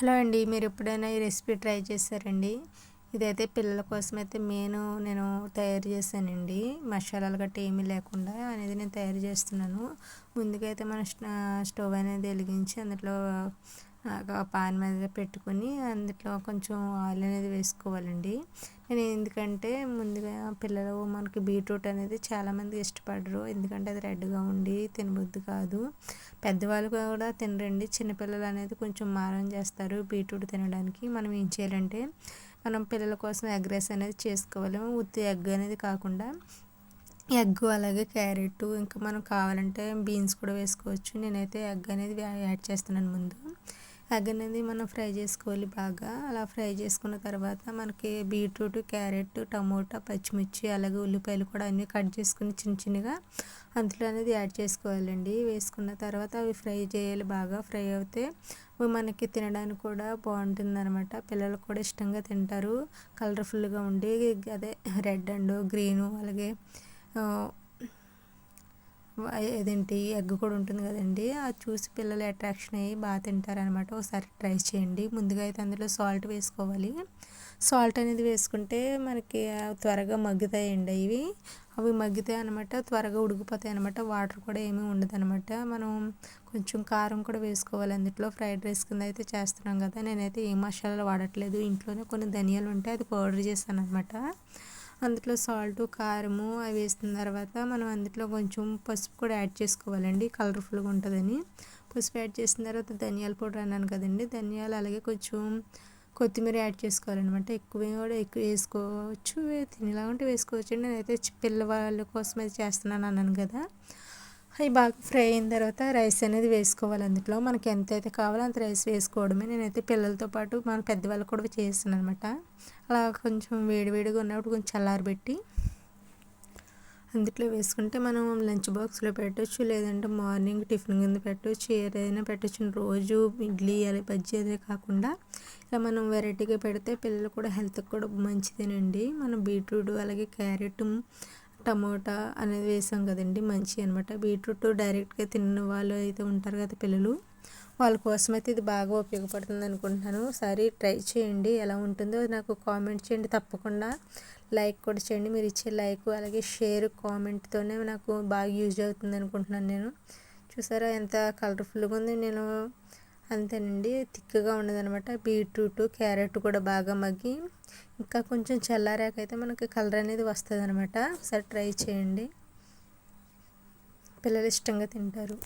Hello అండి మీరు ఎప్పుడైనా ఈ రెసిపీ ట్రై చేశారండి? ఇదైతే పిల్లల కోసం అయితే నేను నేను తయారు చేశానండి. మసాలాలు గట్రా ఏమీ లేకుండా అనేది నేను తయారు చేస్తున్నాను. ముందుగా అయితే మన స్టవ్ అనేది వెలిగించి అందులో పాన్ మీద పెట్టుకొని అందులో కొంచెం ఆయిల్ అనేది వేసుకోవాలండి. నేను ఎందుకంటే ముందుగా పిల్లలు మనకి బీట్రూట్ అనేది చాలామంది ఇష్టపడరు. ఎందుకంటే అది రెడ్గా ఉండి తినబుద్ది కాదు. పెద్దవాళ్ళు కూడా తినరండి. చిన్నపిల్లలు అనేది కొంచెం మారం చేస్తారు బీట్రూట్ తినడానికి. మనం ఏం చేయాలంటే మనం పిల్లల కోసం ఎగ్ రైస్ అనేది చేసుకోవాలి. ఉత్తి ఎగ్ అనేది కాకుండా ఎగ్ అలాగే క్యారెట్ ఇంకా మనం కావాలంటే బీన్స్ కూడా వేసుకోవచ్చు. నేనైతే ఎగ్ అనేది యాడ్ చేస్తున్నాను ముందు. ఎగ్ అనేది మనం ఫ్రై చేసుకోవాలి బాగా. అలా ఫ్రై చేసుకున్న తర్వాత మనకి బీట్రూట్ క్యారెట్ టమోటా పచ్చిమిర్చి అలాగే ఉల్లిపాయలు కూడా అన్నీ కట్ చేసుకుని చిన్న చిన్నగా అందులో అనేది యాడ్ చేసుకోవాలండి. వేసుకున్న తర్వాత అవి ఫ్రై చేయాలి బాగా. ఫ్రై అవుతే మనకి తినడానికి కూడా బాగుంటుంది అనమాట పిల్లలు కూడా ఇష్టంగా తింటారు. కలర్ఫుల్గా ఉండి అదే రెడ్ అండ్ గ్రీను అలాగే ఏదేంటి ఎగ్ కూడా ఉంటుంది కదండి. అది చూసి పిల్లలు అట్రాక్షన్ అయ్యి బాగా తింటారనమాట ఒకసారి ట్రై చేయండి. ముందుగా అయితే అందులో సాల్ట్ వేసుకోవాలి. సాల్ట్ అనేది వేసుకుంటే మనకి త్వరగా మగ్గుతాయండి ఇవి అవి మగ్గితే అనమాట త్వరగా ఉడికిపోతాయి అనమాట వాటర్ కూడా ఏమీ ఉండదు అనమాట మనం కొంచెం కారం కూడా వేసుకోవాలి. అందులో ఫ్రైడ్ రైస్ కింద అయితే చేస్తున్నాం కదా. నేనైతే ఏ మసాలాలు వాడట్లేదు. ఇంట్లోనే కొన్ని ధనియాలు ఉంటే అది పౌడర్ చేస్తాను అనమాట అందులో సాల్ట్ కారము అవి వేసిన తర్వాత మనం అందులో కొంచెం పసుపు కూడా యాడ్ చేసుకోవాలండి. కలర్ఫుల్గా ఉంటుందని. పసుపు యాడ్ చేసిన తర్వాత ధనియాల పౌడర్ అన్నాను కదండి. ధనియాలు అలాగే కొంచెం కొత్తిమీర యాడ్ చేసుకోవాలన్నమాట. ఎక్కువ కూడా ఎక్కువ వేసుకోవచ్చు. తినేలా ఉంటే వేసుకోవచ్చు అండి నేనైతే పిల్లవాళ్ళ కోసం అయితే చేస్తున్నాను అన్నాను కదా. అవి బాగా ఫ్రై అయిన తర్వాత రైస్ అనేది వేసుకోవాలి. అందులో మనకి ఎంత అయితే కావాలో అంత రైస్ వేసుకోవడమే. నేనైతే పిల్లలతో పాటు మన పెద్దవాళ్ళు కూడా చేస్తాను అనమాట అలా కొంచెం వేడివేడిగా ఉన్నప్పుడు కొంచెం చల్లారబెట్టి అందులో వేసుకుంటే మనం లంచ్ బాక్స్లో పెట్టచ్చు. లేదంటే మార్నింగ్ టిఫిన్ కింద పెట్టచ్చు. ఏదైనా పెట్టచ్చు. రోజు ఇడ్లీ అలా బజ్జీ అదే కాకుండా ఇలా మనం వెరైటీగా పెడితే పిల్లలు కూడా హెల్త్కి కూడా మంచిదేనండి. మనం బీట్రూట్ అలాగే క్యారెట్ టమోటా అనేది వేసాం కదండి మంచి అనమాట బీట్రూట్ డైరెక్ట్గా తిన్న వాళ్ళు అయితే ఉంటారు కదా పిల్లలు. వాళ్ళ కోసం అయితే ఇది బాగా ఉపయోగపడుతుంది అనుకుంటున్నాను. ఒకసారి ట్రై చేయండి ఎలా ఉంటుందో నాకు కామెంట్ చేయండి. తప్పకుండా లైక్ కూడా చేయండి. మీరు ఇచ్చే లైక్ అలాగే షేర్ కామెంట్తోనే నాకు బాగా యూజ్ అవుతుంది అనుకుంటున్నాను నేను. చూసారా ఎంత కలర్ఫుల్గా ఉంది. నేను అంతేనండి. థిక్గా ఉండదనమాట. బీట్రూట్ క్యారెట్ కూడా బాగా మగ్గి ఇంకా కొంచెం చల్లారాకైతే మనకి కలర్ అనేది వస్తుంది అనమాట ఒకసారి ట్రై చేయండి. పిల్లలు ఇష్టంగా తింటారు.